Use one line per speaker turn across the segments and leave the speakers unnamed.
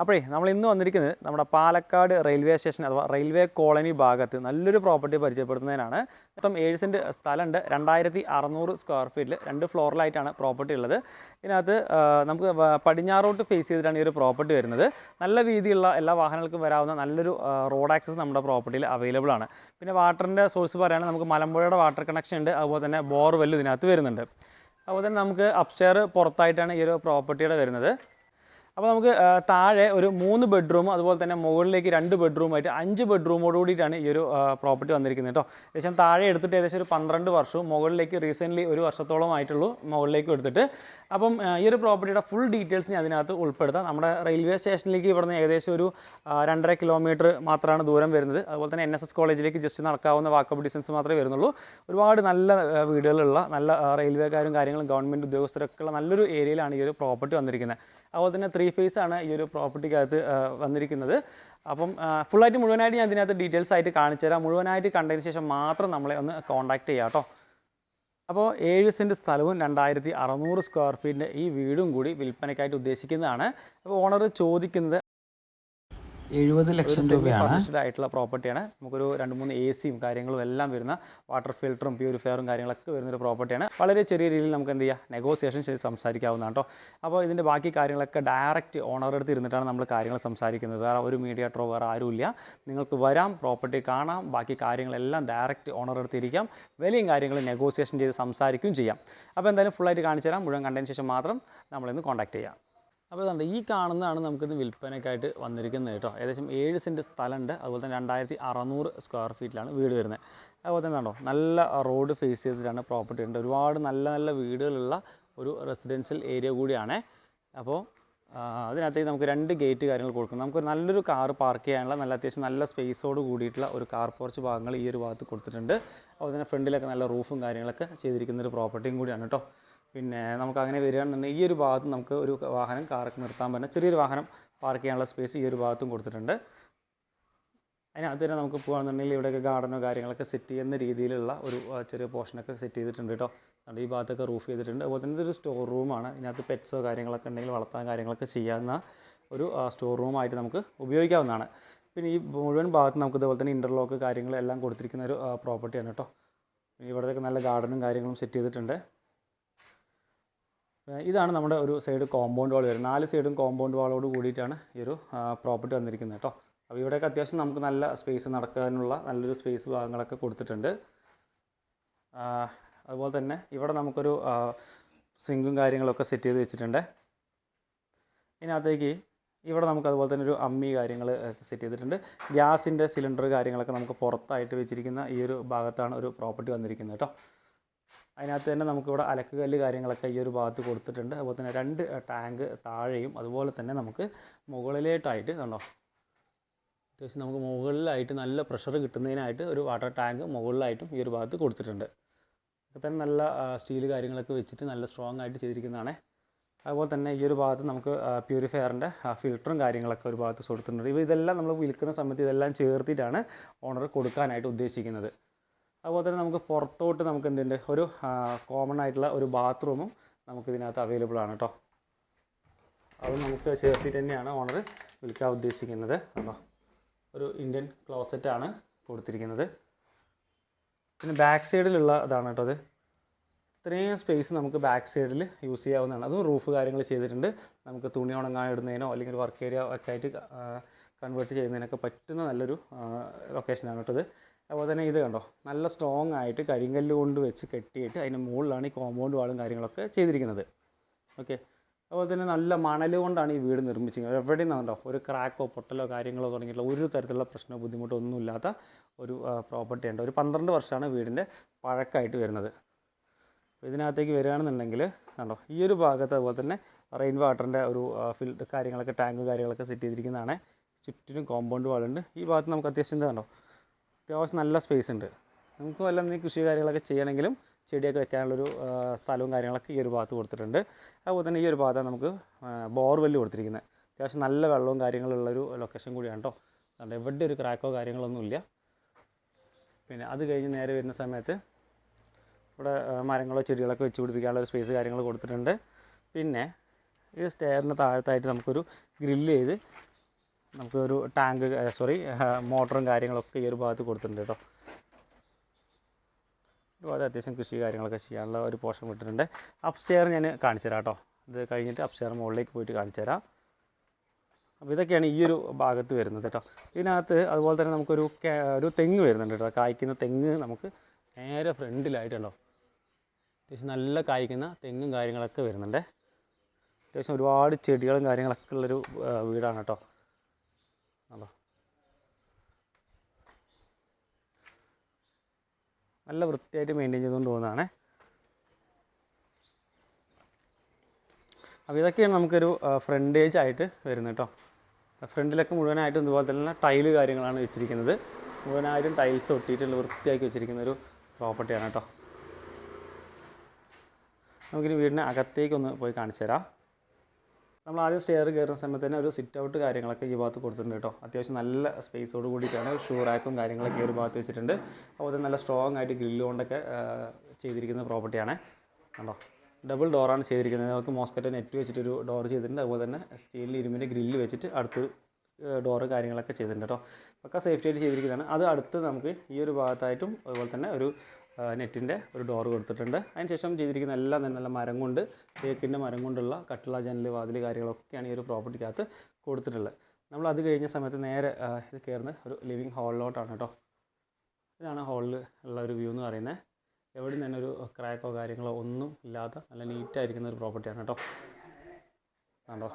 അപ്പോഴേ നമ്മൾ ഇന്ന് വന്നിരിക്കുന്നത് നമ്മുടെ പാലക്കാട് റെയിൽവേ സ്റ്റേഷൻ അഥവാ റെയിൽവേ കോളനി ഭാഗത്ത് നല്ലൊരു പ്രോപ്പർട്ടി പരിചയപ്പെടുത്തുന്നതിനാണ്. മൊത്തം ഏഴ് സെന്റ് സ്ഥലമുണ്ട്. രണ്ടായിരത്തി അറുന്നൂറ് സ്ക്വയർ ഫീറ്റിൽ രണ്ട് ഫ്ലോറിലായിട്ടാണ് പ്രോപ്പർട്ടി ഉള്ളത്. ഇതിനകത്ത് നമുക്ക് പടിഞ്ഞാറോട്ട് ഫേസ് ചെയ്തിട്ടാണ് ഈ ഒരു പ്രോപ്പർട്ടി വരുന്നത്. നല്ല വീതിയുള്ള എല്ലാ വാഹനങ്ങൾക്കും വരാവുന്ന നല്ലൊരു റോഡ് ആക്സസ് നമ്മുടെ പ്രോപ്പർട്ടിയിൽ അവൈലബിൾ ആണ്. പിന്നെ വാട്ടറിന്റെ സോഴ്സ് പറയുകയാണെങ്കിൽ നമുക്ക് മലമ്പുഴയുടെ വാട്ടർ കണക്ഷൻ ഉണ്ട്. അതുപോലെ തന്നെ ബോർവെല്ലും ഇതിനകത്ത് വരുന്നുണ്ട്. അതുപോലെ തന്നെ നമുക്ക് അപ്സ്റ്റെയർ പുറത്തായിട്ടാണ് ഈ ഒരു പ്രോപ്പർട്ടിയുടെ വരുന്നത്. അപ്പോൾ നമുക്ക് താഴെ ഒരു മൂന്ന് ബെഡ്റൂം അതുപോലെ തന്നെ മുകളിലേക്ക് രണ്ട് ബെഡ്റൂമായിട്ട് അഞ്ച് ബെഡ്റൂമോട് കൂടിയിട്ടാണ് ഈ ഒരു പ്രോപ്പർട്ടി വന്നിരിക്കുന്നത് കേട്ടോ. ഏകദേശം താഴെ എടുത്തിട്ട് ഏകദേശം ഒരു പന്ത്രണ്ട് വർഷവും മുകളിലേക്ക് റീസെന്റ്ലി ഒരു വർഷത്തോളം ആയിട്ടുള്ളൂ മുകളിലേക്ക് എടുത്തിട്ട്. അപ്പം ഈ ഒരു പ്രോപ്പർട്ടിയുടെ ഫുൾ ഡീറ്റെയിൽസ് ഞാൻ അതിനകത്ത് ഉൾപ്പെടുത്താം. നമ്മുടെ റെയിൽവേ സ്റ്റേഷനിലേക്ക് ഇവിടുന്ന് ഏകദേശം ഒരു രണ്ടര കിലോമീറ്റർ മാത്രമാണ് ദൂരം വരുന്നത്. അതുപോലെ തന്നെ എൻ എസ് എസ് കോളേജിലേക്ക് ജസ്റ്റ് നടക്കാവുന്ന വാക്കപ്പ് ഡിസ്റ്റൻസ് മാത്രമേ വരുന്നുള്ളൂ. ഒരുപാട് നല്ല വീടുകളുള്ള നല്ല റെയിൽവേക്കാരും കാര്യങ്ങളും ഗവൺമെന്റ് ഉദ്യോഗസ്ഥരൊക്കെ ഉള്ള നല്ലൊരു ഏരിയയിലാണ് ഈ ഒരു പ്രോപ്പർട്ടി വന്നിരിക്കുന്നത്. അതുപോലെ തന്നെ ത്രീ ഫേസ് ആണ് ഈ ഒരു പ്രോപ്പർട്ടിക്കകത്ത് വന്നിരിക്കുന്നത്. അപ്പം ഫുള്ളായിട്ട് മുഴുവനായിട്ട് ഞാൻ ഇതിനകത്ത് ഡീറ്റെയിൽസ് ആയിട്ട് കാണിച്ചു തരാം. മുഴുവനായിട്ട് കണ്ടതിന് ശേഷം മാത്രം നമ്മളെ ഒന്ന് കോൺടാക്ട് ചെയ്യാം കേട്ടോ. അപ്പോൾ ഏഴ് സെന്റ് സ്ഥലവും രണ്ടായിരത്തി അറുന്നൂറ് സ്ക്വയർ ഫീറ്റിന്റെ ഈ വീടും കൂടി വിൽപ്പനയ്ക്കായിട്ട് ഉദ്ദേശിക്കുന്നതാണ്. അപ്പോൾ ഓണർ ചോദിക്കുന്നത്
എഴുപത് ലക്ഷം രൂപയാണ്.
ആയിട്ടുള്ള പ്രോപ്പർട്ടിയാണ് നമുക്കൊരു രണ്ട് മൂന്ന് എ സിയും കാര്യങ്ങളും എല്ലാം വരുന്ന വാട്ടർ ഫിൽറ്ററും പ്യൂരിഫയറും കാര്യങ്ങളൊക്കെ വരുന്ന ഒരു പ്രോപ്പർട്ടിയാണ് വളരെ ചെറിയ രീതിയിൽ നമുക്ക് എന്ത് ചെയ്യാം? നെഗോസിയേഷൻ ചെയ്ത് സംസാരിക്കാവുന്നതാണ് കേട്ടോ അപ്പോൾ ഇതിന്റെ ബാക്കി കാര്യങ്ങളൊക്കെ ഡയറക്റ്റ് ഓണറുടെ അടുത്ത് ഇരുന്നിട്ടാണ് നമ്മൾ കാര്യങ്ങൾ സംസാരിക്കുന്നത്. വേറെ ഒരു മീഡിയേറ്ററോ വേറെ ആരുമില്ല. നിങ്ങൾക്ക് വരാം പ്രോപ്പർട്ടി കാണാം ബാക്കി കാര്യങ്ങളെല്ലാം ഡയറക്റ്റ് ഓണറുടെ അടുത്ത് ഇരിക്കാം. വലിയ കാര്യങ്ങൾ നെഗോസിയേഷൻ ചെയ്ത് സംസാരിക്കുകയും ചെയ്യാം. അപ്പോൾ എന്തായാലും ഫുള്ളായിട്ട് കാണിച്ചു തരാം മുഴുവൻ കണ്ടതിന് ശേഷം മാത്രം നമ്മളിന്ന് കോൺടാക്ട് ചെയ്യാം. അപ്പോൾ ഇതുണ്ട് ഈ കാണുന്നതാണ് നമുക്കിത് വിൽപ്പനയ്ക്കായിട്ട് വന്നിരിക്കുന്നത് കേട്ടോ. ഏകദേശം ഏഴ് സെന്റ് സ്ഥലമുണ്ട്. അതുപോലെ തന്നെ രണ്ടായിരത്തി അറുന്നൂറ് സ്ക്വയർ ഫീറ്റിലാണ് വീട് വരുന്നത്. അതുപോലെ തന്നെ കണ്ടോ നല്ല റോഡ് ഫേസ് ചെയ്തിട്ടാണ് പ്രോപ്പർട്ടി ഉണ്ട്. ഒരുപാട് നല്ല നല്ല വീടുകളുള്ള ഒരു റെസിഡൻഷ്യൽ ഏരിയ കൂടിയാണ്. അപ്പോൾ അതിനകത്തേക്ക് നമുക്ക് രണ്ട് ഗേറ്റ് കാര്യങ്ങൾ കൊടുക്കണം നമുക്ക് നല്ലൊരു കാർ പാർക്ക് ചെയ്യാനുള്ള നല്ല അത്യാവശ്യം നല്ല സ്പേസോട് കൂടിയിട്ടുള്ള ഒരു കാർ പോർച്ച് ഭാഗങ്ങൾ ഈ ഒരു ഭാഗത്ത് കൊടുത്തിട്ടുണ്ട്. അതുപോലെ തന്നെ ഫ്രണ്ടിലൊക്കെ നല്ല റൂഫും കാര്യങ്ങളൊക്കെ ചെയ്തിരിക്കുന്ന ഒരു പ്രോപ്പർട്ടിയും കൂടിയാണ് കേട്ടോ. പിന്നെ നമുക്ക് അങ്ങനെ വരികയാണെന്നുണ്ടെങ്കിൽ ഈ ഒരു ഭാഗത്ത് നമുക്ക് ഒരു വാഹനം കാർക്ക് നിർത്താൻ പറ്റുന്ന ചെറിയൊരു വാഹനം പാർക്ക് ചെയ്യാനുള്ള സ്പേസ് ഈ ഒരു ഭാഗത്തും കൊടുത്തിട്ടുണ്ട്. അതിനകത്ത് തന്നെ നമുക്ക് പോകുകയാണെന്നുണ്ടെങ്കിൽ ഇവിടെയൊക്കെ ഗാർഡനോ കാര്യങ്ങളൊക്കെ സെറ്റ് ചെയ്യുന്ന രീതിയിലുള്ള ഒരു ചെറിയ പോർഷനൊക്കെ സെറ്റ് ചെയ്തിട്ടുണ്ട് കേട്ടോ. അതുകൊണ്ട് ഈ ഭാഗത്തൊക്കെ റൂഫ് ചെയ്തിട്ടുണ്ട്. അതുപോലെ തന്നെ ഇതൊരു സ്റ്റോർ റൂമാണ് ഇതിനകത്ത് പെറ്റ്സോ കാര്യങ്ങളൊക്കെ ഉണ്ടെങ്കിൽ വളർത്താൻ കാര്യങ്ങളൊക്കെ ചെയ്യാവുന്ന ഒരു സ്റ്റോർ റൂമായിട്ട് നമുക്ക് ഉപയോഗിക്കാവുന്നതാണ്. പിന്നെ ഈ മുഴുവൻ ഭാഗത്ത് നമുക്ക് ഇതുപോലെ തന്നെ ഇന്റർലോക്ക് കാര്യങ്ങളെല്ലാം കൊടുത്തിരിക്കുന്ന ഒരു പ്രോപ്പർട്ടിയാണ് കേട്ടോ. ഇവിടത്തേക്ക് നല്ല ഗാർഡനും കാര്യങ്ങളും സെറ്റ് ചെയ്തിട്ടുണ്ട്. ഇതാണ് നമ്മുടെ ഒരു സൈഡ് കോമ്പൗണ്ട് വാൾ വരുന്നത് നാല് സൈഡും കോമ്പൗണ്ട് വാളോട് കൂടിയിട്ടാണ് ഈ ഒരു പ്രോപ്പർട്ടി വന്നിരിക്കുന്നത് കേട്ടോ അപ്പോൾ ഇവിടെയൊക്കെ അത്യാവശ്യം നമുക്ക് നല്ല സ്പേസ് നടക്കാനുള്ള നല്ലൊരു സ്പേസ് ഭാഗങ്ങളൊക്കെ കൊടുത്തിട്ടുണ്ട്. അതുപോലെ തന്നെ ഇവിടെ നമുക്കൊരു സിങ്കും കാര്യങ്ങളൊക്കെ സെറ്റ് ചെയ്ത് വെച്ചിട്ടുണ്ട്. ഇതിനകത്തേക്ക് ഇവിടെ നമുക്ക് അതുപോലെ തന്നെ ഒരു അമ്മി കാര്യങ്ങൾ സെറ്റ് ചെയ്തിട്ടുണ്ട്. ഗ്യാസിന്റെ സിലിണ്ടർ കാര്യങ്ങളൊക്കെ നമുക്ക് പുറത്തായിട്ട് വെച്ചിരിക്കുന്ന ഈ ഒരു ഭാഗത്താണ് ഒരു പ്രോപ്പർട്ടി വന്നിരിക്കുന്നത് കേട്ടോ അതിനകത്ത് തന്നെ നമുക്കിവിടെ അലക്കുകല്ല് കാര്യങ്ങളൊക്കെ ഈ ഒരു ഭാഗത്ത് കൊടുത്തിട്ടുണ്ട്. അതുപോലെ തന്നെ രണ്ട് ടാങ്ക് താഴെയും അതുപോലെ തന്നെ നമുക്ക് മുകളിലേട്ടായിട്ട് കണ്ടോ? അത്യാവശ്യം നമുക്ക് മുകളിലായിട്ട് നല്ല പ്രഷർ കിട്ടുന്നതിനായിട്ട് ഒരു വാട്ടർ ടാങ്ക് മുകളിലായിട്ടും ഈ ഒരു ഭാഗത്ത് കൊടുത്തിട്ടുണ്ട്. ഒക്കെ തന്നെ നല്ല സ്റ്റീൽ കാര്യങ്ങളൊക്കെ വെച്ചിട്ട് നല്ല സ്ട്രോങ് ആയിട്ട് ചെയ്തിരിക്കുന്നതാണ്. അതുപോലെ തന്നെ ഈ ഒരു ഭാഗത്ത് നമുക്ക് പ്യൂരിഫയറിന്റെ ഫിൽറ്ററും കാര്യങ്ങളൊക്കെ ഒരു ഭാഗത്ത് കൊടുത്തിട്ടുണ്ട്. ഇവ ഇതെല്ലാം നമ്മൾ വിൽക്കുന്ന സമയത്ത് ഇതെല്ലാം ചേർത്തിട്ടാണ് ഓണർ കൊടുക്കാനായിട്ട് ഉദ്ദേശിക്കുന്നത്. അതുപോലെ തന്നെ നമുക്ക് പുറത്തോട്ട് നമുക്ക് എന്തുണ്ട്? ഒരു കോമൺ ആയിട്ടുള്ള ഒരു ബാത്റൂമും നമുക്ക് ഇതിനകത്ത് അവൈലബിൾ ആണ് കേട്ടോ അത് നമുക്ക് ചേർത്തിട്ട് തന്നെയാണ് ഓണർ വിൽക്കാൻ ഉദ്ദേശിക്കുന്നത്. അപ്പോൾ ഒരു ഇന്ത്യൻ ക്ലോസറ്റാണ് കൊടുത്തിരിക്കുന്നത്. പിന്നെ ബാക്ക് സൈഡിലുള്ള ഇതാണ് കേട്ടോ അത്. ഇത്രയും സ്പേസ് നമുക്ക് ബാക്ക് സൈഡിൽ യൂസ് ചെയ്യാവുന്നതാണ്. അതും റൂഫ് കാര്യങ്ങൾ ചെയ്തിട്ടുണ്ട്. നമുക്ക് തുണി ഉണങ്ങാൻ ഇടുന്നതിനോ അല്ലെങ്കിൽ വർക്ക് ഏരിയ ഒക്കെ ആയിട്ട് കൺവേർട്ട് ചെയ്യുന്നതിനൊക്കെ പറ്റുന്ന നല്ലൊരു ലൊക്കേഷനാണ് കേട്ടോ ഇത് അതുപോലെ തന്നെ ഇത് കണ്ടോ? നല്ല സ്ട്രോങ് ആയിട്ട് കരിങ്കല്ല് കൊണ്ട് വെച്ച് കെട്ടിയിട്ട് അതിന് മുകളിലാണ് ഈ കോമ്പൗണ്ട് വാളും കാര്യങ്ങളൊക്കെ ചെയ്തിരിക്കുന്നത്. ഓക്കെ അതുപോലെ തന്നെ നല്ല മണൽ കൊണ്ടാണ് ഈ വീട് നിർമ്മിച്ചിരിക്കുന്നത്. എവിടെയും കണ്ടോ? ഒരു ക്രാക്കോ പൊട്ടലോ കാര്യങ്ങളോ തുടങ്ങിയിട്ടുള്ള ഒരു തരത്തിലുള്ള പ്രശ്നമോ ബുദ്ധിമുട്ടോ ഒന്നുമില്ലാത്ത ഒരു പ്രോപ്പർട്ടി ഉണ്ട്. ഒരു പന്ത്രണ്ട് വർഷമാണ് വീടിന്റെ പഴക്കമായിട്ട് വരുന്നത്. ഇതിനകത്തേക്ക് വരികയാണെന്നുണ്ടെങ്കിൽ കണ്ടോ? ഈ ഒരു ഭാഗത്ത് അതുപോലെ തന്നെ റെയിൻ വാട്ടറിന്റെ ഒരു ഫിൽഡ് കാര്യങ്ങളൊക്കെ ടാങ്ക് കാര്യങ്ങളൊക്കെ സെറ്റ് ചെയ്തിരിക്കുന്നതാണ്. ചുറ്റിനും കോമ്പൗണ്ട് വാളുണ്ട്. ഈ ഭാഗത്ത് നമുക്ക് അത്യാവശ്യം എന്താ കണ്ടോ? അത്യാവശ്യം നല്ല സ്പേസ് ഉണ്ട്. നമുക്ക് വല്ല എന്തെങ്കിലും കൃഷി കാര്യങ്ങളൊക്കെ ചെയ്യണമെങ്കിലും ചെടിയൊക്കെ വെക്കാനുള്ളൊരു സ്ഥലവും കാര്യങ്ങളൊക്കെ ഈ ഒരു ഭാഗത്ത് കൊടുത്തിട്ടുണ്ട്. അതുപോലെ തന്നെ ഈ ഒരു ഭാഗത്താണ് നമുക്ക് ബോർവെല്ല് കൊടുത്തിരിക്കുന്നത്. അത്യാവശ്യം നല്ല വെള്ളവും കാര്യങ്ങളുള്ളൊരു ലൊക്കേഷൻ കൂടിയാണ് കേട്ടോ അതുകൊണ്ട് എവിടെ ഒരു ക്രാക്കോ കാര്യങ്ങളൊന്നുമില്ല പിന്നെ അത് കഴിഞ്ഞ് നേരെ വരുന്ന സമയത്ത് ഇവിടെ മരങ്ങളോ ചെടികളൊക്കെ വെച്ച് പിടിപ്പിക്കാനുള്ള ഒരു സ്പേസ് കാര്യങ്ങൾ കൊടുത്തിട്ടുണ്ട്. പിന്നെ ഈ സ്റ്റെയറിന് താഴത്തായിട്ട് നമുക്കൊരു ഗ്രില്ല് ചെയ്ത് നമുക്കൊരു ടാങ്ക് സോറി മോട്ടറും കാര്യങ്ങളൊക്കെ ഈ ഒരു ഭാഗത്ത് കൊടുത്തിട്ടുണ്ട് കേട്ടോ. ഒരുപാട് അത്യാവശ്യം കൃഷി കാര്യങ്ങളൊക്കെ ചെയ്യാനുള്ള ഒരു പോർഷൻ വിട്ടിട്ടുണ്ട് അപ്സ്റ്റെയർ ഞാൻ കാണിച്ചു തരാം കേട്ടോ. ഇത് കഴിഞ്ഞിട്ട് അപ്സ്റ്റെയർ മുകളിലേക്ക് പോയിട്ട് കാണിച്ചു തരാം. അപ്പോൾ ഇതൊക്കെയാണ് ഈ ഒരു ഭാഗത്ത് വരുന്നത് കേട്ടോ. ഇതിനകത്ത് അതുപോലെ തന്നെ നമുക്കൊരു ഒരു തെങ്ങ് വരുന്നുണ്ട് കേട്ടോ. കായ്ക്കുന്ന തെങ്ങ് നമുക്ക് നേരെ ഫ്രണ്ടിലായിട്ടുണ്ടോ? അത്യാവശ്യം നല്ല കായ്ക്കുന്ന തെങ്ങും കാര്യങ്ങളൊക്കെ വരുന്നുണ്ട്. അത്യാവശ്യം ഒരുപാട് ചെടികളും കാര്യങ്ങളൊക്കെ ഉള്ളൊരു വീടാണ് കേട്ടോ ആണോ നല്ല വൃത്തിയായിട്ട് മെയിന്റെയിൻ ചെയ്തുകൊണ്ട് പോകുന്നതാണ്. അപ്പോൾ ഇതൊക്കെയാണ് നമുക്കൊരു ഫ്രണ്ട് ഏജ് ആയിട്ട് വരുന്നത് കേട്ടോ. ഫ്രണ്ടിലൊക്കെ മുഴുവനായിട്ടും ഇതുപോലെ തന്നെ ടൈൽ കാര്യങ്ങളാണ് വെച്ചിരിക്കുന്നത്. മുഴുവനായിട്ടും ടൈൽസ് ഒട്ടിയിട്ടുള്ള വൃത്തിയാക്കി വെച്ചിരിക്കുന്ന ഒരു പ്രോപ്പർട്ടിയാണ് കേട്ടോ. നമുക്കിനി വീടിന് അകത്തേക്കൊന്ന് പോയി കാണിച്ചു തരാം നമ്മൾ ആദ്യം സ്റ്റെയർ കയറുന്ന സമയത്ത് തന്നെ ഒരു സിറ്റ് ഔട്ട് കാര്യങ്ങളൊക്കെ ഈ ഭാഗത്ത് കൊടുത്തിട്ടുണ്ട് കേട്ടോ. അത്യാവശ്യം നല്ല സ്പേസോട് കൂടിയിട്ടാണ് ഷൂ റാക്കും കാര്യങ്ങളൊക്കെ ഈ ഒരു ഭാഗത്ത് വെച്ചിട്ടുണ്ട്. അപ്പോൾ അത് നല്ല സ്ട്രോങ് ആയിട്ട് ഗ്രില്ല് കൊണ്ടൊക്കെ ചെയ്തിരിക്കുന്ന പ്രോപ്പർട്ടിയാണ് കണ്ടോ? ഡബിൾ ഡോറാണ് ചെയ്തിരിക്കുന്നത്. നമുക്ക് മോസ്കറ്റ് നെറ്റ് വെച്ചിട്ടൊരു ഡോർ ചെയ്തിട്ടുണ്ട്. അതുപോലെ തന്നെ സ്റ്റീലിൽ ഇരുമ്പിന്റെ ഗ്രില്ല് വെച്ചിട്ട് അടുത്തൊരു ഡോറ് കാര്യങ്ങളൊക്കെ ചെയ്തിട്ടുണ്ട് കേട്ടോ. പക്ക സേഫ്റ്റി ആയിട്ട് ചെയ്തിരിക്കുന്നതാണ്. അത് അടുത്ത് നമുക്ക് ഈ ഒരു ഭാഗത്തായിട്ടും അതുപോലെ തന്നെ ഒരു നെറ്റിന്റെ ഒരു ഡോർ കൊടുത്തിട്ടുണ്ട്. അതിനുശേഷം ചെയ്തിരിക്കുന്ന എല്ലാം തന്നെ നല്ല മരം കൊണ്ട് തേക്കിന്റെ മരം കൊണ്ടുള്ള കട്ടിള ജനൽ വാതിൽ കാര്യങ്ങളൊക്കെയാണ് ഈ ഒരു പ്രോപ്പർട്ടിക്കകത്ത് കൊടുത്തിട്ടുള്ളത്. നമ്മൾ അത് കഴിഞ്ഞ സമയത്ത് നേരെ ഇത് കയറുന്ന ഒരു ലിവിങ് ഹാളിലോട്ടാണ് കേട്ടോ. ഇതാണ് ഹാളിൽ ഉള്ള ഒരു വ്യൂ എന്ന് പറയുന്നത്. എവിടെയും തന്നെ ഒരു ക്രാക്കോ കാര്യങ്ങളോ ഒന്നും ഇല്ലാത്ത നല്ല നീറ്റായിരിക്കുന്ന ഒരു പ്രോപ്പർട്ടിയാണ് കേട്ടോ. കണ്ടോ?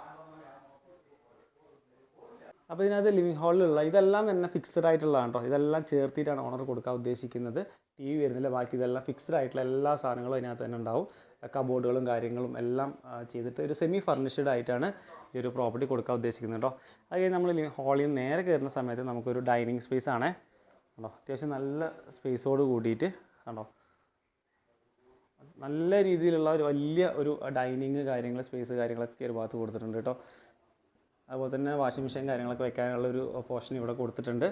അപ്പോൾ ഇതിനകത്ത് ലിവിങ് ഹാളിലുള്ള ഇതെല്ലാം തന്നെ ഫിക്സഡ് ആയിട്ടുള്ളതാണ് കേട്ടോ ഇതെല്ലാം ചേർത്തിട്ടാണ് ഓണർ കൊടുക്കാൻ ഉദ്ദേശിക്കുന്നത്. ടി വി വരുന്നില്ല ബാക്കി ഇതെല്ലാം ഫിക്സഡ് ആയിട്ടുള്ള എല്ലാ സാധനങ്ങളും അതിനകത്ത് തന്നെ ഉണ്ടാവും. കബോർഡുകളും കാര്യങ്ങളും എല്ലാം ചെയ്തിട്ട് ഒരു സെമി ഫർണിഷ്ഡ് ആയിട്ടാണ് ഈ ഒരു പ്രോപ്പർട്ടി കൊടുക്കാൻ ഉദ്ദേശിക്കുന്നത് കേട്ടോ അത് നമ്മൾ ഹാളിൽ നിന്ന് നേരെ കയറുന്ന സമയത്ത് നമുക്കൊരു ഡൈനിങ് സ്പേസ് ആണേ. കണ്ടോ? അത്യാവശ്യം നല്ല സ്പേസോട് കൂടിയിട്ട് കണ്ടോ? നല്ല രീതിയിലുള്ള ഒരു വലിയ ഒരു ഡൈനിങ് കാര്യങ്ങൾ സ്പേസ് കാര്യങ്ങളൊക്കെ ഒരു ഭാഗത്ത് കൊടുത്തിട്ടുണ്ട് കേട്ടോ അതുപോലെ തന്നെ വാഷിംഗ് മെഷീൻ കാര്യങ്ങളൊക്കെ വെക്കാനുള്ള ഒരു പോർഷൻ ഇവിടെ കൊടുത്തിട്ടുണ്ട്.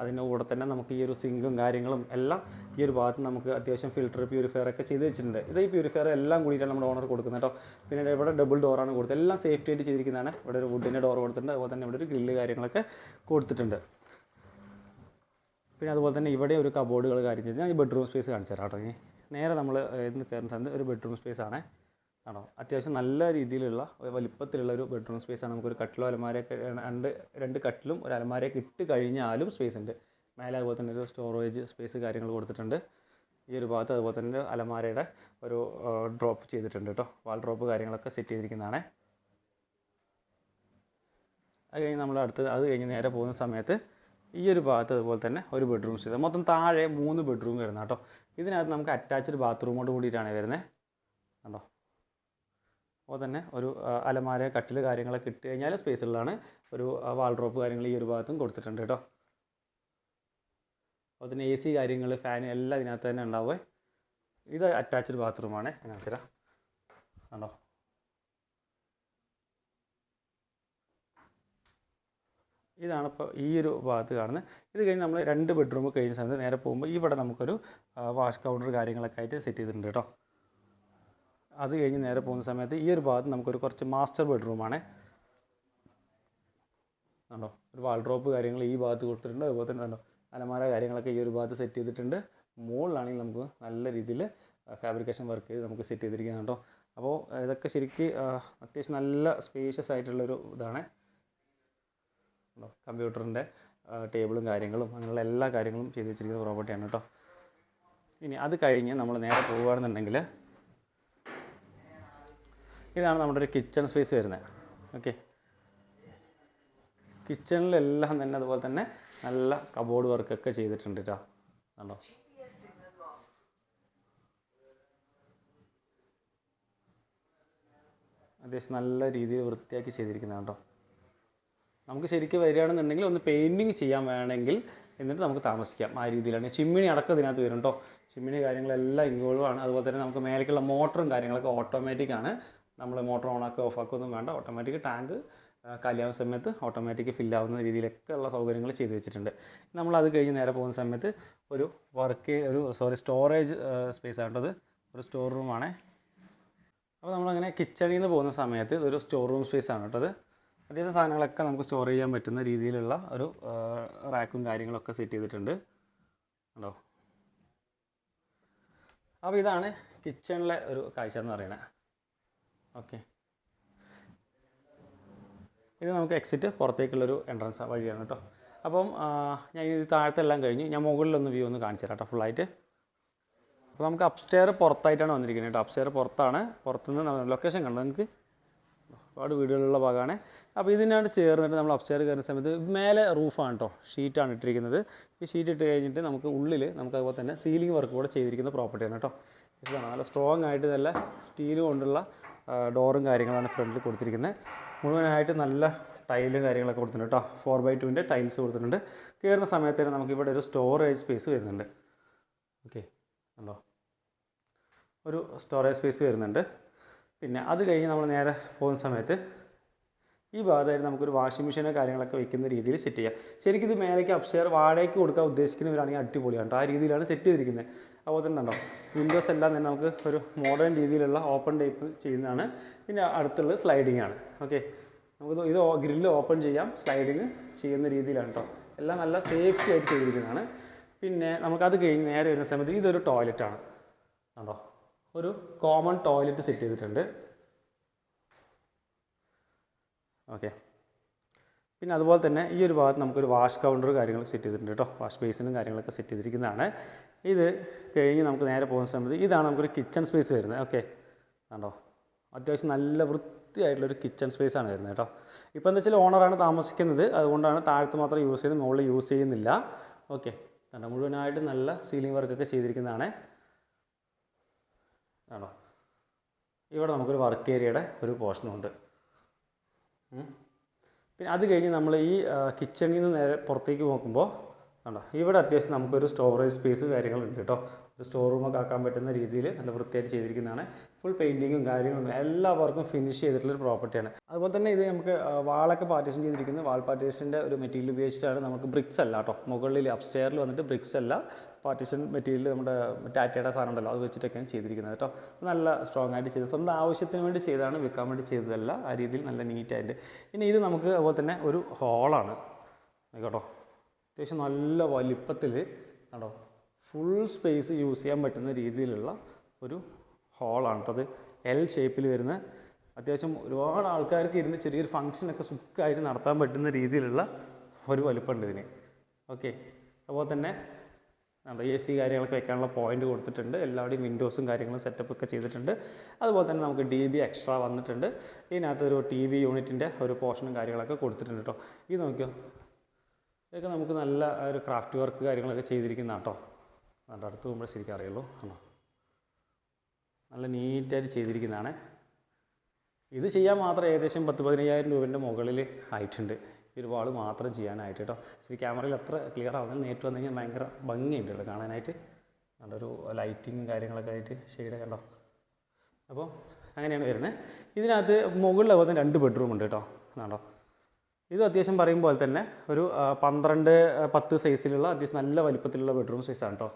അതിന്റെ കൂടെ തന്നെ നമുക്ക് ഈ ഒരു സിങ്കും കാര്യങ്ങളും എല്ലാം ഈ ഒരു ഭാഗത്ത് നമുക്ക് അത്യാവശ്യം ഫിൽറ്റർ പ്യൂരിഫയർ ഒക്കെ ചെയ്ത് വെച്ചിട്ടുണ്ട്. ഇത് ഈ പ്യൂരിഫയർ എല്ലാം കൂടിയിട്ടാണ് നമ്മുടെ ഓണർ കൊടുക്കുന്നത് കേട്ടോ. പിന്നെ ഇവിടെ ഡബിൾ ഡോറാണ് കൊടുത്തത്. എല്ലാം സേഫ്റ്റി ആയിട്ട് ചെയ്തിരിക്കുന്നതാണ്. ഇവിടെ ഒരു വുഡിന്റെ ഡോർ കൊടുത്തിട്ടുണ്ട്. അതുപോലെ തന്നെ ഇവിടെ ഒരു ഗ്രില്ല് കാര്യങ്ങളൊക്കെ കൊടുത്തിട്ടുണ്ട്. പിന്നെ അതുപോലെ തന്നെ ഇവിടെ ഒരു കബോർഡുകൾ കാര്യം ചെയ്ത് ഞാൻ ഈ ബെഡ്റൂം സ്പേസ് കാണിച്ചു തരാം കേട്ടോ നേരെ നമ്മൾ ഇന്ന് കയറുന്ന സ്ഥലത്ത് ഒരു ബെഡ്റൂം സ്പേസ് ആണ്. ആണോ? അത്യാവശ്യം നല്ല രീതിയിലുള്ള വലിപ്പത്തിലുള്ള ഒരു ബെഡ്റൂം സ്പേസ് ആണ്. നമുക്കൊരു കട്ടിലും അലമാരയൊക്കെ രണ്ട് രണ്ട് കട്ടിലും ഒരു അലമാരയൊക്കെ ഇട്ട് കഴിഞ്ഞാലും സ്പേസ് ഉണ്ട്. മേലെ അതുപോലെ തന്നെ ഒരു സ്റ്റോറേജ് സ്പേസ് കാര്യങ്ങൾ കൊടുത്തിട്ടുണ്ട്. ഈ ഒരു ഭാഗത്ത് അതുപോലെ തന്നെ അലമാരയുടെ ഒരു ഡ്രോപ്പ് ചെയ്തിട്ടുണ്ട് കേട്ടോ. വാൾ ഡ്രോപ്പ് കാര്യങ്ങളൊക്കെ സെറ്റ് ചെയ്തിരിക്കുന്നതാണ്. അത് കഴിഞ്ഞ് നമ്മൾ അടുത്ത് അത് കഴിഞ്ഞ് നേരെ പോകുന്ന സമയത്ത് ഈ ഒരു ഭാഗത്ത് അതുപോലെ തന്നെ ഒരു ബെഡ്റൂം സ്പേസ് മൊത്തം താഴെ മൂന്ന് ബെഡ്റൂം വരുന്ന കേട്ടോ. ഇതിനകത്ത് നമുക്ക് അറ്റാച്ച്ഡ് ബാത്റൂമോട് കൂടിയിട്ടാണ് വരുന്നത്. കണ്ടോ? അപ്പോൾ തന്നെ ഒരു അലമാര കട്ടിൽ കാര്യങ്ങളൊക്കെ ഇട്ട് കഴിഞ്ഞാൽ സ്പേസിലാണ് ഒരു വാൾ ഡ്രോപ്പ് കാര്യങ്ങൾ ഈ ഒരു ഭാഗത്തും കൊടുത്തിട്ടുണ്ട് കേട്ടോ. അപ്പോൾ തന്നെ എ സി കാര്യങ്ങൾ ഫാൻ എല്ലാം ഇതിനകത്ത് തന്നെ ഉണ്ടാവുക ഇത് അറ്റാച്ച്ഡ് ബാത്റൂമാണ് ഞാൻ കാണിച്ചുതരാം കണ്ടോ? ഇതാണ് ഇപ്പോൾ ഈ ഒരു ഭാഗത്ത് കാണുന്നത്. ഇത് കഴിഞ്ഞ് നമ്മൾ രണ്ട് ബെഡ്റൂം കഴിഞ്ഞ സമയത്ത് നേരെ പോകുമ്പോൾ ഇവിടെ നമുക്കൊരു വാഷ് കൗണ്ടർ കാര്യങ്ങളൊക്കെ ആയിട്ട് സെറ്റ് ചെയ്തിട്ടുണ്ട് കേട്ടോ. അത് കഴിഞ്ഞ് നേരെ പോകുന്ന സമയത്ത് ഈ ഒരു ഭാഗത്ത് നമുക്കൊരു കുറച്ച് മാസ്റ്റർ ബെഡ്റൂമാണ് കണ്ടോ? ഒരു വാൾ ഡ്രോപ്പ് കാര്യങ്ങൾ ഈ ഭാഗത്ത് കൊടുത്തിട്ടുണ്ട്. അതുപോലെ തന്നെ കണ്ടോ? അലമാര കാര്യങ്ങളൊക്കെ ഈ ഒരു ഭാഗത്ത് സെറ്റ് ചെയ്തിട്ടുണ്ട്. മുകളിലാണെങ്കിൽ നമുക്ക് നല്ല രീതിയിൽ ഫാബ്രിക്കേഷൻ വർക്ക് ചെയ്ത് നമുക്ക് സെറ്റ് ചെയ്തിരിക്കുന്നത് കേട്ടോ അപ്പോൾ ഇതൊക്കെ ശരിക്ക് അത്യാവശ്യം നല്ല സ്പേഷ്യസ് ആയിട്ടുള്ളൊരു ഇതാണ്. കമ്പ്യൂട്ടറിന്റെ ടേബിളും കാര്യങ്ങളും അങ്ങനെയുള്ള എല്ലാ കാര്യങ്ങളും ചെയ്ത് വെച്ചിരിക്കുന്ന പ്രോപ്പർട്ടിയാണ് കേട്ടോ. ഇനി അത് കഴിഞ്ഞ് നമ്മൾ നേരെ പോവുകയാണെന്നുണ്ടെങ്കിൽ ഇതാണ് നമ്മുടെ ഒരു കിച്ചൺ സ്പേസ് വരുന്നത്. ഓക്കെ കിച്ചണിലെല്ലാം തന്നെ അതുപോലെ തന്നെ നല്ല കബോർഡ് വർക്കൊക്കെ ചെയ്തിട്ടുണ്ട് കേട്ടോ കണ്ടോ? അത്യാവശ്യം നല്ല രീതിയിൽ വൃത്തിയാക്കി ചെയ്തിരിക്കുന്നത് കേട്ടോ നമുക്ക് ശരിക്കും വരികയാണെന്നുണ്ടെങ്കിൽ ഒന്ന് പെയിന്റിങ് ചെയ്യാൻ വേണമെങ്കിൽ എന്നിട്ട് നമുക്ക് താമസിക്കാം. ആ രീതിയിലാണ്. ചിമ്മിണി അടക്കം ഇതിനകത്ത് വരും കേട്ടോ ചിമ്മിണി കാര്യങ്ങളെല്ലാം ഇൻവോൾവ് ആണ്. അതുപോലെ തന്നെ നമുക്ക് മേലേക്കുള്ള മോട്ടറും കാര്യങ്ങളൊക്കെ ഓട്ടോമാറ്റിക് ആണ്. നമ്മൾ മോട്ടോർ ഓണാക്കി ഓഫാക്കുക ഒന്നും വേണ്ട. ഓട്ടോമാറ്റിക് ടാങ്ക് കല്യാണ സമയത്ത് ഓട്ടോമാറ്റിക് ഫില്ലാവുന്ന രീതിയിലൊക്കെ ഉള്ള സൗകര്യങ്ങൾ ചെയ്തു വെച്ചിട്ടുണ്ട്. നമ്മൾ അത് കഴിഞ്ഞ് നേരെ പോകുന്ന സമയത്ത് ഒരു വർക്ക് ഒരു സോറി സ്റ്റോറേജ് സ്പേസ് ആണത് ഒരു സ്റ്റോർ റൂമാണ് അപ്പോൾ നമ്മളങ്ങനെ കിച്ചണിൽ നിന്ന് പോകുന്ന സമയത്ത് ഇതൊരു സ്റ്റോർ റൂം സ്പേസ് ആണ് കേട്ടത് അത്. അത്യാവശ്യം സാധനങ്ങളൊക്കെ നമുക്ക് സ്റ്റോർ ചെയ്യാൻ പറ്റുന്ന രീതിയിലുള്ള ഒരു റാക്കും കാര്യങ്ങളൊക്കെ സെറ്റ് ചെയ്തിട്ടുണ്ട്. ഉണ്ടോ അപ്പോൾ ഇതാണ് കിച്ചണിലെ ഒരു കാഴ്ച എന്ന് പറയുന്നത്. ഓക്കെ. ഇത് നമുക്ക് എക്സിറ്റ് പുറത്തേക്കുള്ളൊരു എൻട്രൻസ് വഴിയാണ് കേട്ടോ അപ്പം ഞാൻ ഇത് താഴത്തെല്ലാം കഴിഞ്ഞ് ഞാൻ മുകളിലൊന്ന് വ്യൂ ഒന്ന് കാണിച്ചു തരാം കേട്ടോ ഫുള്ളായിട്ട് അപ്പോൾ നമുക്ക് അപ്സ്റ്റെയർ പുറത്തായിട്ടാണ് വന്നിരിക്കുന്നത് കേട്ടോ അപ്സ്റ്റെയർ പുറത്താണ്. പുറത്തുനിന്ന് ലൊക്കേഷൻ കണ്ടോ നിങ്ങൾക്ക് ഒരുപാട് വീടുകളുള്ള ഭാഗമാണ്. അപ്പോൾ ഇതിനോട് ചേർന്നിട്ട് നമ്മൾ അപ്സ്റ്റെയർ കയറുന്ന സമയത്ത് മേലെ റൂഫാണ് കേട്ടോ ഷീറ്റാണ് ഇട്ടിരിക്കുന്നത്. ഈ ഷീറ്റ് ഇട്ട് കഴിഞ്ഞിട്ട് നമുക്ക് ഉള്ളിൽ നമുക്ക് അതുപോലെ തന്നെ സീലിംഗ് വർക്ക് കൂടെ ചെയ്തിരിക്കുന്ന പ്രോപ്പർട്ടിയാണ് കേട്ടോ ഇതാണ് നല്ല സ്ട്രോങ് ആയിട്ട് നല്ല സ്റ്റീൽ കൊണ്ടുള്ള ഡോറും കാര്യങ്ങളാണ് ഫ്രണ്ടിൽ കൊടുത്തിരിക്കുന്നത്. മുഴുവനായിട്ട് നല്ല ടൈലും കാര്യങ്ങളൊക്കെ കൊടുത്തിട്ടുണ്ട് കേട്ടോ. ഫോർ ബൈ ടുവിന്റെ ടൈൽസ് കൊടുത്തിട്ടുണ്ട്. കയറുന്ന സമയത്ത് നമുക്ക് ഇവിടെ ഒരു സ്റ്റോറേജ് സ്പേസ് വരുന്നുണ്ട്. ഓക്കെ ഉണ്ടോ ഒരു സ്റ്റോറേജ് സ്പേസ് വരുന്നുണ്ട്. പിന്നെ അത് കഴിഞ്ഞ് നമ്മൾ നേരെ പോകുന്ന സമയത്ത് ഈ ഭാഗത്തായിട്ട് നമുക്കൊരു വാഷിംഗ് മെഷീനോ കാര്യങ്ങളൊക്കെ വെക്കുന്ന രീതിയിൽ സെറ്റ് ചെയ്യാം. ശരിക്കും ഇത് മേലേക്ക് അപ്ഷെയർ വാടകയ്ക്ക് കൊടുക്കാൻ ഉദ്ദേശിക്കുന്നവരാണെങ്കിൽ അടിപൊളിയാണ് ആ രീതിയിലാണ് സെറ്റ് ചെയ്തിരിക്കുന്നത്. അതുപോലെ തന്നെ ഉണ്ടോ വിൻഡോസ് എല്ലാം തന്നെ നമുക്ക് ഒരു മോഡേൺ രീതിയിലുള്ള ഓപ്പൺ ടൈപ്പ് ചെയ്യുന്നതാണ്. പിന്നെ അടുത്തുള്ളത് സ്ലൈഡിംഗ് ആണ്. ഓക്കെ നമുക്ക് ഇത് ഗ്രില്ല് ഓപ്പൺ ചെയ്യാം. സ്ലൈഡിങ് ചെയ്യുന്ന രീതിയിലാണ് കേട്ടോ എല്ലാം നല്ല സേഫ്റ്റി ആയിട്ട് ചെയ്തിരിക്കുന്നതാണ്. പിന്നെ നമുക്കത് കഴിഞ്ഞ് നേരെ വരുന്ന സമയത്ത് ഇതൊരു ടോയ്ലറ്റാണ് കണ്ടോ? ഒരു കോമൺ ടോയ്ലറ്റ് സെറ്റ് ചെയ്തിട്ടുണ്ട്. ഓക്കെ പിന്നെ അതുപോലെ തന്നെ ഈ ഒരു ഭാഗത്ത് നമുക്കൊരു വാഷ് കൗണ്ടർ കാര്യങ്ങൾ സെറ്റ് ചെയ്തിട്ടുണ്ട് കേട്ടോ. വാഷ് ബേസിനും കാര്യങ്ങളൊക്കെ സെറ്റ് ചെയ്തിരിക്കുന്നതാണ്. ഇത് കഴിഞ്ഞ് നമുക്ക് നേരെ പോകുന്ന സമയത്ത് ഇതാണ് നമുക്കൊരു കിച്ചൺ സ്പേസ് വരുന്നത്. ഓക്കെ കണ്ടോ? അത്യാവശ്യം നല്ല വൃത്തിയായിട്ടുള്ളൊരു കിച്ചൺ സ്പേസ് ആണ് വരുന്നത് കേട്ടോ. ഇപ്പോൾ എന്താ വെച്ചാൽ ഓണറാണ് താമസിക്കുന്നത്. അതുകൊണ്ടാണ് താഴത്ത് മാത്രം യൂസ് ചെയ്ത് മുകളിൽ യൂസ് ചെയ്യുന്നില്ല. ഓക്കെ കണ്ടോ? മുഴുവനായിട്ട് നല്ല സീലിംഗ് വർക്കൊക്കെ ചെയ്തിരിക്കുന്നതാണ്. ആണോ ഇവിടെ നമുക്കൊരു വർക്ക് ഏരിയയുടെ ഒരു പോർഷനുണ്ട്. പിന്നെ അത് കഴിഞ്ഞ് നമ്മൾ ഈ കിച്ചണിൽ നിന്ന് നേരെ പുറത്തേക്ക് നോക്കുമ്പോൾ കണ്ടോ ഇവിടെ അത്യാവശ്യം നമുക്കൊരു സ്റ്റോറേജ് സ്പേസ് കാര്യങ്ങളുണ്ട് കേട്ടോ. ഒരു സ്റ്റോർ റൂമൊക്കെ ആക്കാൻ പറ്റുന്ന രീതിയിൽ നല്ല വൃത്തിയായിട്ട് ചെയ്തിരിക്കുന്നതാണ്. ഫുൾ പെയിന്റിങ്ങും കാര്യങ്ങളും എല്ലാ വർക്കും ഫിനിഷ് ചെയ്തിട്ടുള്ളൊരു പ്രോപ്പർട്ടിയാണ് അതുപോലെ തന്നെ ഇത് നമുക്ക് വാളൊക്കെ പാർട്ടീഷൻ ചെയ്തിരിക്കുന്നത് വാൾ പാർട്ടീഷന്റെ ഒരു മെറ്റീരിയൽ ഉപയോഗിച്ചിട്ടാണ്. നമുക്ക് ബ്രിക്സ് അല്ല കേട്ടോ. മുകളിൽ അപ്സ്റ്റെയറിൽ വന്നിട്ട് ബ്രിക്സ് അല്ല. പാർട്ടീഷൻ മെറ്റീരിയൽ നമ്മുടെ ടാറ്റയുടെ സാധനം ഉണ്ടല്ലോ അത് വെച്ചിട്ടൊക്കെയാണ് ചെയ്തിരിക്കുന്നത് കേട്ടോ. നല്ല സ്ട്രോങ് ആയിട്ട് ചെയ്തത്. സ്വന്തം ആവശ്യത്തിന് വേണ്ടി ചെയ്തതാണ് വിൽക്കാൻ വേണ്ടി ചെയ്തതല്ല. ആ രീതിയിൽ നല്ല നീറ്റായിട്ട് ഇനി ഇത് നമുക്ക് അതുപോലെ തന്നെ ഒരു ഹോളാണ് കേട്ടോ അത്യാവശ്യം നല്ല വലിപ്പത്തിൽ കേട്ടോ ഫുൾ സ്പേസ് യൂസ് ചെയ്യാൻ പറ്റുന്ന രീതിയിലുള്ള ഒരു ഹോളാണ് കേട്ടോ. അത് എൽ ഷേപ്പിൽ വരുന്ന അത്യാവശ്യം ഒരുപാട് ആൾക്കാർക്ക് ഇരുന്ന് ചെറിയൊരു ഫങ്ഷനൊക്കെ സുഖമായിട്ട് നടത്താൻ പറ്റുന്ന രീതിയിലുള്ള ഒരു വലിപ്പമുണ്ട് ഇതിന്. ഓക്കെ അതുപോലെ തന്നെ നമ്മുടെ എ സി കാര്യങ്ങളൊക്കെ വെക്കാനുള്ള പോയിന്റ് കൊടുത്തിട്ടുണ്ട്. എല്ലാവരുടെയും വിൻഡോസും കാര്യങ്ങളും സെറ്റപ്പ് ഒക്കെ ചെയ്തിട്ടുണ്ട്. അതുപോലെ തന്നെ നമുക്ക് ഡി ബി എക്സ്ട്രാ വന്നിട്ടുണ്ട്. ഇതിനകത്ത് ഒരു ടി വി യൂണിറ്റിന്റെ ഒരു പോർഷനും കാര്യങ്ങളൊക്കെ കൊടുത്തിട്ടുണ്ട് കേട്ടോ ഇത് നോക്കിയോ? ഇതൊക്കെ നമുക്ക് നല്ല ഒരു ക്രാഫ്റ്റ് വർക്ക് കാര്യങ്ങളൊക്കെ ചെയ്തിരിക്കുന്ന കേട്ടോ നല്ല അടുത്ത് പോകുമ്പോൾ ശരിക്കും അറിയുള്ളൂ. ആണോ നല്ല നീറ്റായിട്ട് ചെയ്തിരിക്കുന്നതാണ്. ഇത് ചെയ്യാൻ മാത്രം ഏകദേശം പത്ത് പതിനയ്യായിരം രൂപേന്റെ മുകളിൽ ആയിട്ടുണ്ട്. ഈ ഒരു വാൾ മാത്രം ചെയ്യാനായിട്ട് കേട്ടോ. ശരി ക്യാമറയിൽ അത്ര ക്ലിയർ ആവുന്നത് നേരിട്ട് വന്നു കഴിഞ്ഞാൽ ഭയങ്കര ഭംഗിയുണ്ട് കേട്ടോ കാണാനായിട്ട്. നല്ലൊരു ലൈറ്റിങ്ങും കാര്യങ്ങളൊക്കെ ആയിട്ട് ഷെയ്ഡ് കണ്ടോ അപ്പോൾ അങ്ങനെയാണ് വരുന്നത്. ഇതിനകത്ത് മുകളിൽ പോലെ രണ്ട് ബെഡ്റൂം ഉണ്ട് കേട്ടോ. കണ്ടോ? ഇത് അത്യാവശ്യം പറയും പോലെ തന്നെ ഒരു പന്ത്രണ്ട് പത്ത് സൈസിലുള്ള അത്യാവശ്യം നല്ല വലിപ്പത്തിലുള്ള ബെഡ്റൂം സൈസാണ് കേട്ടോ.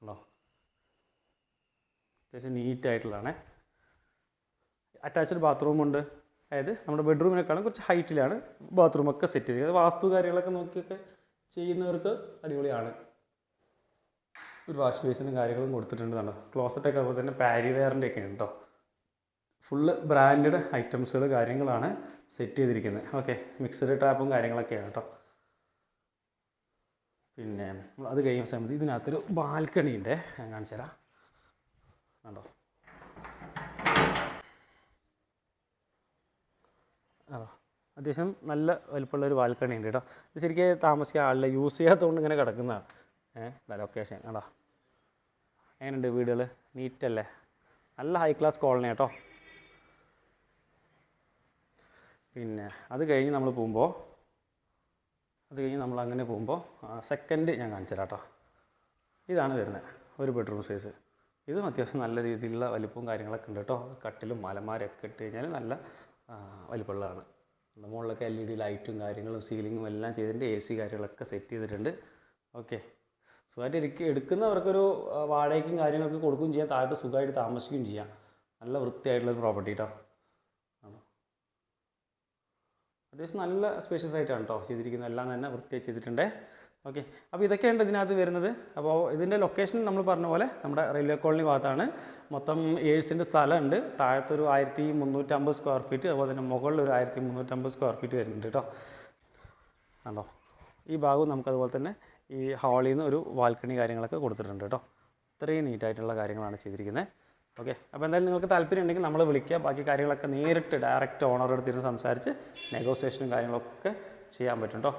ഉണ്ടോ അത്യാവശ്യം നീറ്റായിട്ടുള്ളതാണേ അറ്റാച്ച്ഡ് ബാത്റൂം ഉണ്ട്. അതായത് നമ്മുടെ ബെഡ്റൂമിനേക്കാളും കുറച്ച് ഹൈറ്റിലാണ് ബാത്റൂമൊക്കെ സെറ്റ് ചെയ്തത്. വാസ്തു കാര്യങ്ങളൊക്കെ നോക്കിയൊക്കെ ചെയ്യുന്നവർക്ക് അടിപൊളിയാണ്. ഒരു വാഷ് ബേസിനും കാര്യങ്ങളും കൊടുത്തിട്ടുണ്ട് കണ്ടോ. ക്ലോസറ്റൊക്കെ അതുപോലെ തന്നെ പാരി വെയറിന്റെ ഒക്കെ ഉണ്ട് കേട്ടോ. ഫുള്ള് ബ്രാൻഡഡ് ഐറ്റംസുകൾ കാര്യങ്ങളാണ് സെറ്റ് ചെയ്തിരിക്കുന്നത്. ഓക്കെ മിക്സഡ് ടാപ്പും കാര്യങ്ങളൊക്കെയാണ് കേട്ടോ. പിന്നെ അത് കഴിയുന്ന സമയത്ത് ഇതിനകത്തൊരു ബാൽക്കണി ഞാൻ കാണിച്ചു തരാം കണ്ടോ. അതോ. അത്യാവശ്യം നല്ല വലിപ്പമുള്ള ഒരു ബാൽക്കണി ഉണ്ട് കേട്ടോ. ഇത് ശരിക്കും താമസിക്കാൻ ആളില്ല. യൂസ് ചെയ്യാത്തതുകൊണ്ട് ഇങ്ങനെ കിടക്കുന്നതാണ് ഏഹ് ലൊക്കേഷൻ കണ്ടോ എങ്ങനെയുണ്ട് വീടുകൾ നീറ്റല്ലേ നല്ല ഹൈ ക്ലാസ് കോളനി കേട്ടോ. പിന്നെ അത് കഴിഞ്ഞ് നമ്മൾ പോകുമ്പോൾ അത് കഴിഞ്ഞ് നമ്മൾ അങ്ങനെ പോകുമ്പോൾ സെക്കൻഡ് ഞാൻ കാണിച്ചു തരാം കേട്ടോ. ഇതാണ് വരുന്നത്. ഒരു ബെഡ്റൂം സ്പേസ് ഇതും അത്യാവശ്യം നല്ല രീതിയിലുള്ള വലിപ്പവും കാര്യങ്ങളൊക്കെ ഉണ്ട് കേട്ടോ. കട്ടിലും മലമാരൊക്കെ ഇട്ട് കഴിഞ്ഞാൽ നല്ല വലിപ്പമുള്ളതാണ് മുകളിലൊക്കെ എൽ ഇ ഡി ലൈറ്റും കാര്യങ്ങളും സീലിങ്ങും എല്ലാം ചെയ്തിട്ടുണ്ട്. എ സി കാര്യങ്ങളൊക്കെ സെറ്റ് ചെയ്തിട്ടുണ്ട്. ഓക്കെ സുഖമായിട്ട് ഇരിക്കുക എടുക്കുന്നവർക്കൊരു വാടകയ്ക്കും കാര്യങ്ങളൊക്കെ കൊടുക്കുകയും ചെയ്യാം. താഴത്ത് സുഖമായിട്ട് താമസിക്കുകയും ചെയ്യാം. നല്ല വൃത്തിയായിട്ടുള്ള പ്രോപ്പർട്ടി കേട്ടോ അത്യാവശ്യം നല്ല സ്പേഷ്യസ് ആയിട്ടാണ് കേട്ടോ ചെയ്തിരിക്കുന്നത്. എല്ലാം തന്നെ വൃത്തിയായി ചെയ്തിട്ടുണ്ട്. ഓക്കെ. അപ്പോൾ ഇതൊക്കെയാണ് ഇതിനകത്ത് വരുന്നത്. അപ്പോൾ ഇതിന്റെ ലൊക്കേഷൻ നമ്മൾ പറഞ്ഞ പോലെ നമ്മുടെ റെയിൽവേ കോളനി ഭാഗത്താണ്. മൊത്തം ഏഴ്സിന്റെ സ്ഥലമുണ്ട്. താഴത്തൊരു ആയിരത്തി മുന്നൂറ്റമ്പത് സ്ക്വയർ ഫീറ്റ് അതുപോലെ തന്നെ മുകളിൽ ഒരു ആയിരത്തി മുന്നൂറ്റമ്പത് സ്ക്വയർ ഫീറ്റ് വരുന്നുണ്ട് കേട്ടോ. ആണോ ഈ ഭാഗവും നമുക്കതുപോലെ തന്നെ ഈ ഹാളിൽ നിന്ന് ഒരു ബാൽക്കണി കാര്യങ്ങളൊക്കെ കൊടുത്തിട്ടുണ്ട് കേട്ടോ. ഇത്രയും നീറ്റായിട്ടുള്ള കാര്യങ്ങളാണ് ചെയ്തിരിക്കുന്നത്. ഓക്കെ. അപ്പോൾ എന്തായാലും നിങ്ങൾക്ക് താല്പര്യം ഉണ്ടെങ്കിൽ നമ്മൾ വിളിക്കുക. ബാക്കി കാര്യങ്ങളൊക്കെ നേരിട്ട് ഡയറക്റ്റ് ഇരുന്ന് സംസാരിച്ച് നെഗോസിയേഷനും കാര്യങ്ങളൊക്കെ ചെയ്യാൻ പറ്റും കേട്ടോ.